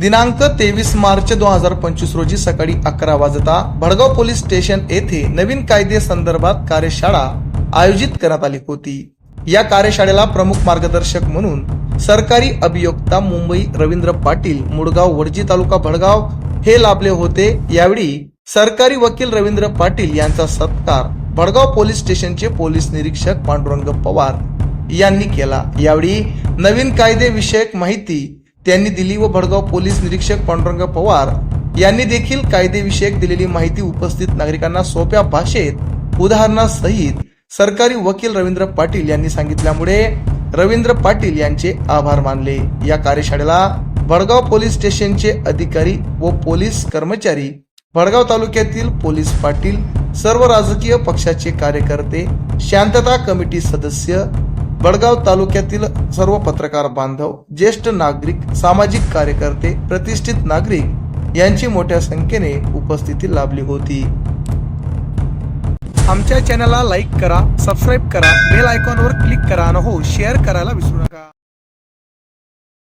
दिनांक तेवीस मार्च दोन हजार पंचवीस रोजी सकाळी अकरा वाजता भडगाव पोलीस स्टेशन येथे नवीन कायदे संदर्भात कार्यशाळा आयोजित करण्यात आली होती. या कार्यशाळेला प्रमुख मार्गदर्शक म्हणून सरकारी अभियोक्ता मुंबई रवींद्र पाटील मुडगाव वडजी तालुका भडगाव हे लाभले होते. यावेळी सरकारी वकील रवींद्र पाटील यांचा सत्कार भडगाव पोलीस स्टेशनचे पोलीस निरीक्षक पांडुरंग पवार यांनी केला. यावेळी नवीन कायदे विषयक माहिती त्यांनी दिली व भडगाव पोलीस निरीक्षक पांडुरंग पवार यांनी देखील कायदेविषयक दिलेली माहिती उपस्थित नागरिकांना सोप्या भाषेत उदाहरणासहित सरकारी वकील रवींद्र पाटील यांनी सांगितल्यामुळे रवींद्र पाटील यांचे आभार मानले. या कार्यशाळेला भडगाव पोलीस स्टेशनचे अधिकारी व पोलीस कर्मचारी भडगाव तालुक्यातील पोलीस पाटील सर्व राजकीय पक्षाचे कार्यकर्ते शांतता कमिटी सदस्य बडगाव तालुक्यातील सर्व पत्रकार बांधव ज्येष्ठ नागरिक सामाजिक कार्यकर्ते प्रतिष्ठित नागरिक यांची मोठ्या संख्येने उपस्थिती लाभली होती. आमच्या चॅनलला लाईक करा सबस्क्राईब करा बेल आयकॉनवर क्लिक करा आणि हो शेअर करायला विसरू नका.